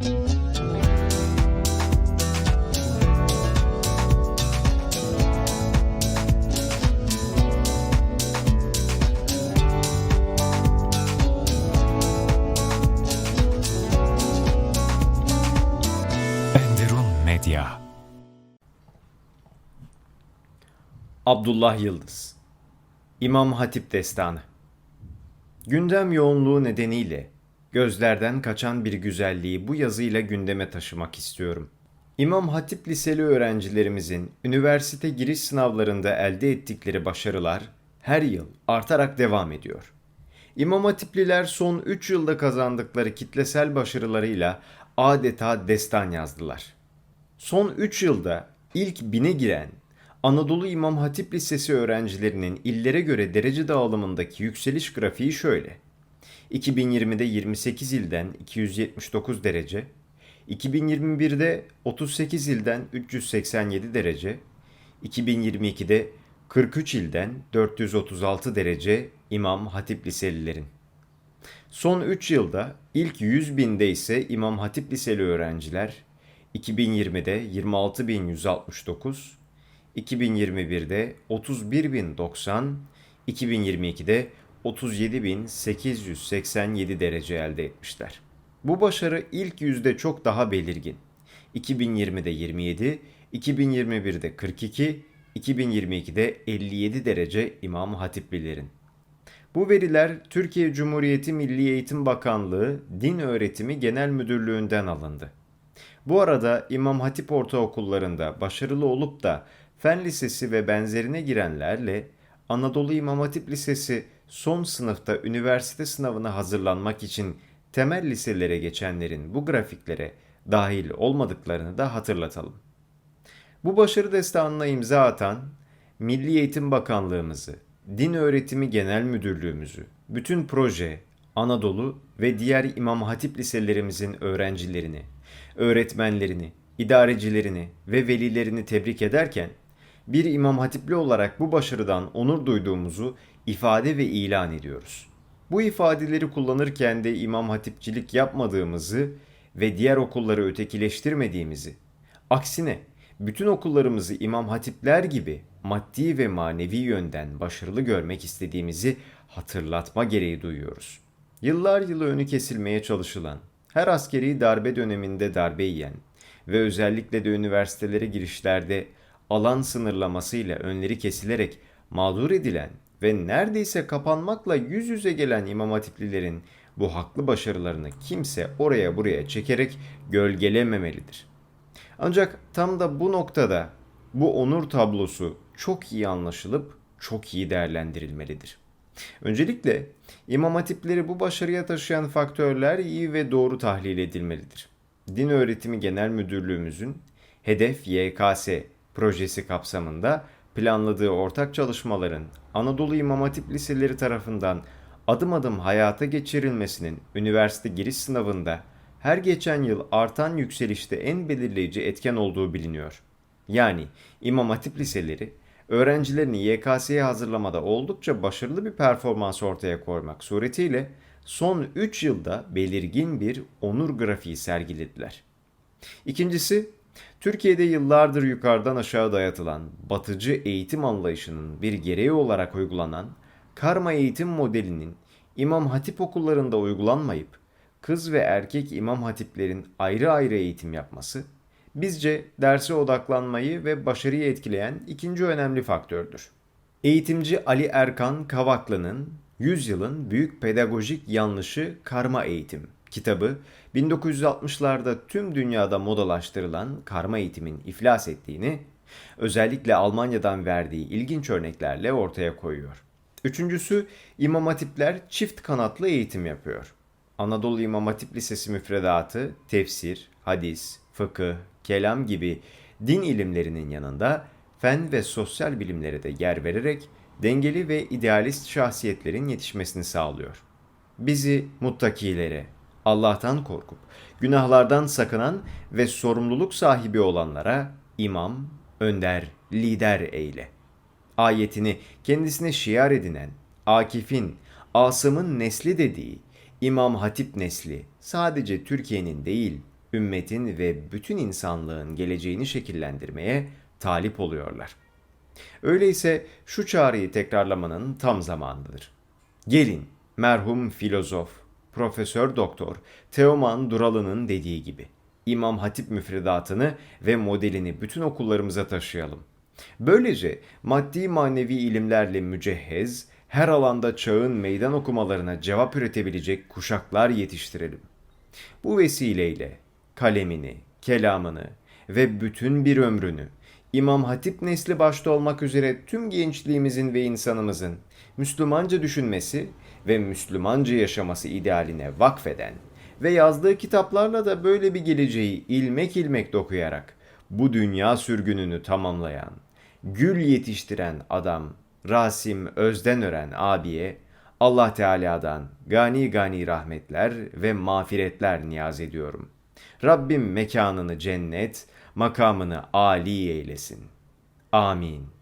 Enderun Medya. Abdullah Yıldız İmam Hatip Destanı Gündem yoğunluğu nedeniyle gözlerden kaçan bir güzelliği bu yazıyla gündeme taşımak istiyorum. İmam Hatip Liseli öğrencilerimizin üniversite giriş sınavlarında elde ettikleri başarılar her yıl artarak devam ediyor. İmam Hatipliler son 3 yılda kazandıkları kitlesel başarılarıyla adeta destan yazdılar. Son 3 yılda ilk bine giren Anadolu İmam Hatip Lisesi öğrencilerinin illere göre derece dağılımındaki yükseliş grafiği şöyle. 2020'de 28 ilden 279 derece, 2021'de 38 ilden 387 derece, 2022'de 43 ilden 436 derece İmam Hatip Liselilerin. Son 3 yılda ilk 100 binde ise İmam Hatip Liseli öğrenciler 2020'de 26.169, 2021'de 31.090, 2022'de 37.887 derece elde etmişler. Bu başarı ilk yüzde çok daha belirgin. 2020'de 27, 2021'de 42, 2022'de 57 derece İmam Hatiplilerin. Bu veriler Türkiye Cumhuriyeti Milli Eğitim Bakanlığı Din Öğretimi Genel Müdürlüğü'nden alındı. Bu arada İmam Hatip ortaokullarında başarılı olup da Fen Lisesi ve benzerine girenlerle Anadolu İmam Hatip Lisesi son sınıfta üniversite sınavına hazırlanmak için temel liselere geçenlerin bu grafiklere dahil olmadıklarını da hatırlatalım. Bu başarı destanına imza atan Milli Eğitim Bakanlığımızı, Din Öğretimi Genel Müdürlüğümüzü, bütün proje, Anadolu ve diğer İmam Hatip liselerimizin öğrencilerini, öğretmenlerini, idarecilerini ve velilerini tebrik ederken bir İmam Hatipli olarak bu başarıdan onur duyduğumuzu ifade ve ilan ediyoruz. Bu ifadeleri kullanırken de İmam Hatipçilik yapmadığımızı ve diğer okulları ötekileştirmediğimizi, aksine bütün okullarımızı İmam Hatipler gibi maddi ve manevi yönden başarılı görmek istediğimizi hatırlatma gereği duyuyoruz. Yıllar yılı önü kesilmeye çalışılan, her askeri darbe döneminde darbe yiyen ve özellikle de üniversitelere girişlerde alan sınırlamasıyla önleri kesilerek mağdur edilen ve neredeyse kapanmakla yüz yüze gelen İmam Hatiplilerin bu haklı başarılarını kimse oraya buraya çekerek gölgelememelidir. Ancak tam da bu noktada bu onur tablosu çok iyi anlaşılıp çok iyi değerlendirilmelidir. Öncelikle İmam Hatipleri bu başarıya taşıyan faktörler iyi ve doğru tahlil edilmelidir. Din Öğretimi Genel Müdürlüğümüzün Hedef YKS projesi kapsamında planladığı ortak çalışmaların Anadolu İmam Hatip Liseleri tarafından adım adım hayata geçirilmesinin üniversite giriş sınavında her geçen yıl artan yükselişte en belirleyici etken olduğu biliniyor. Yani İmam Hatip Liseleri öğrencilerini YKS'ye hazırlamada oldukça başarılı bir performans ortaya koymak suretiyle son 3 yılda belirgin bir onur grafiği sergilediler. İkincisi, Türkiye'de yıllardır yukarıdan aşağı dayatılan batıcı eğitim anlayışının bir gereği olarak uygulanan karma eğitim modelinin İmam Hatip okullarında uygulanmayıp kız ve erkek İmam Hatiplerin ayrı ayrı eğitim yapması bizce derse odaklanmayı ve başarıyı etkileyen ikinci önemli faktördür. Eğitimci Ali Erkan Kavaklı'nın Yüzyılın Büyük Pedagojik Yanlışı Karma Eğitim kitabı 1960'larda tüm dünyada modalaştırılan karma eğitimin iflas ettiğini, özellikle Almanya'dan verdiği ilginç örneklerle ortaya koyuyor. Üçüncüsü İmam Hatipler çift kanatlı eğitim yapıyor. Anadolu İmam Hatip Lisesi müfredatı tefsir, hadis, fıkıh, kelam gibi din ilimlerinin yanında fen ve sosyal bilimlere de yer vererek dengeli ve idealist şahsiyetlerin yetişmesini sağlıyor. Bizi muttakilere, Allah'tan korkup günahlardan sakınan ve sorumluluk sahibi olanlara imam, önder, lider eyle. Ayetini kendisine şiar edinen, Akif'in, Asım'ın nesli dediği İmam Hatip nesli sadece Türkiye'nin değil, ümmetin ve bütün insanlığın geleceğini şekillendirmeye talip oluyorlar. Öyleyse şu çağrıyı tekrarlamanın tam zamanıdır. Gelin, merhum filozof, profesör doktor Teoman Duralı'nın dediği gibi İmam Hatip müfredatını ve modelini bütün okullarımıza taşıyalım. Böylece maddi manevi ilimlerle mücehhez, her alanda çağın meydan okumalarına cevap üretebilecek kuşaklar yetiştirelim. Bu vesileyle kalemini, kelamını ve bütün bir ömrünü İmam Hatip nesli başta olmak üzere tüm gençliğimizin ve insanımızın Müslümanca düşünmesi ve Müslümanca yaşaması idealine vakfeden ve yazdığı kitaplarla da böyle bir geleceği ilmek ilmek dokuyarak bu dünya sürgününü tamamlayan, gül yetiştiren adam Rasim Özdenören abiye Allah Teala'dan gani gani rahmetler ve mağfiretler niyaz ediyorum. Rabbim mekanını cennet, makamını âli eylesin. Amin.